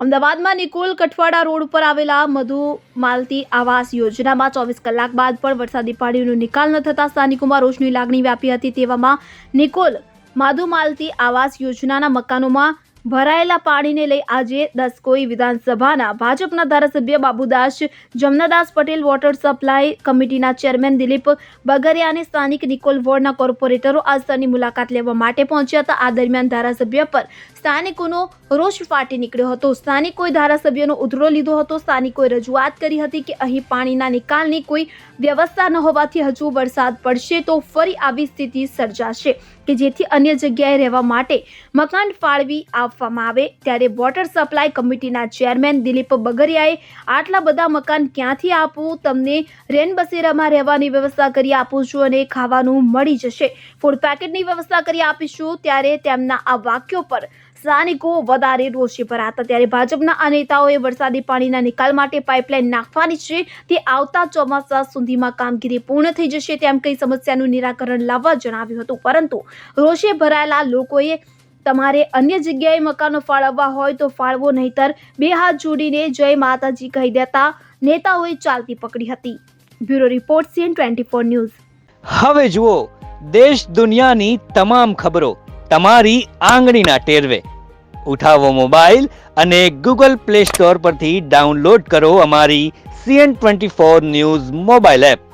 અમદાવાદમાં નિકોલ કઠવાડા રોડ ઉપર આવેલા મધુ માલતી આવાસ યોજનામાં ચોવીસ કલાક બાદ પણ વરસાદી પાણીનો નિકાલ ન થતા સ્થાનિકોમાં રોષની લાગણી વ્યાપી હતી તેવામાં નિકોલ માધુ માલતી આવાસ યોજનાના મકાનોમાં ભરાયેલા પાણીને લઈ આજે દસકોઈ વિધાનસભાના ભાજપના ધારાસભ્ય બાબુદાસ, જમનાદાસ પટેલ વોટર સપ્લાય કમિટીના ચેરમેન દિલીપ બગરિયાને સ્થાનિક નિકોલ વોર્ડના કોર્પોરેટરો આ સ્થળની મુલાકાત લેવા માટે પહોંચ્યા હતા. આ દરમિયાન ધારાસભ્ય પર સ્થાનિકોનો રોષ ફાટી નીકળ્યો હતો. સ્થાનિકોએ ધારાસભ્યનો ઉધરો લીધો હતો. સ્થાનિકોએ રજૂઆત કરી હતી કે અહીં પાણીના નિકાલની કોઈ વ્યવસ્થા ન હોવાથી હજુ વરસાદ પડશે તો ફરી આવી સ્થિતિ સર્જાશે કે જેથી અન્ય જગ્યાએ રહેવા માટે મકાન ફાળવી આપવામાં આવે ત્યારે વોટર સપ્લાય કમિટીના ચેરમેન દિલીપ બગરિયાએ આટલા બધા મકાન ક્યાંથી આપવું, તમને રેનબસેરામાં રહેવાની વ્યવસ્થા કરી આપું છું અને ખાવાનું મળી જશે. ફૂડ પેકેટની વ્યવસ્થા કરી આપીશું ત્યારે તેમના આ વાક્યો પર સ્થાનિકો વધારે રોષે ભરાતા. ત્યારે ભાજપના આ નેતાઓએ વરસાદી પાણીના નિકાલ માટે પાઇપલાઇન નાખવાની છે. તે આવતા ચોમાસા સુધીમાં કામગીરી પૂર્ણ થઈ જશે તેમ કઈ સમસ્યાનું નિરાકરણ લાવવા જણાવ્યું હતું. પરંતુ રોષે ભરાયેલા લોકોએ તમારે અન્ય જગ્યાએ મકાનો ફાળવવા હોય તો ફાળવો નહીતર બે હાથ જોડીને જય માતાજી કહી દેતા નેતાઓએ ચાલતી પકડી હતી. Bureau report CN twenty four news. હવે જુઓ, દેશ દુનિયાની તમામ ખબરો તમારી આંગળીના ટેરવે. ઉઠાવો મોબાઈલ અને ગૂગલ પ્લે સ્ટોર પરથી ડાઉનલોડ કરો અમારી CN twenty four news mobile app.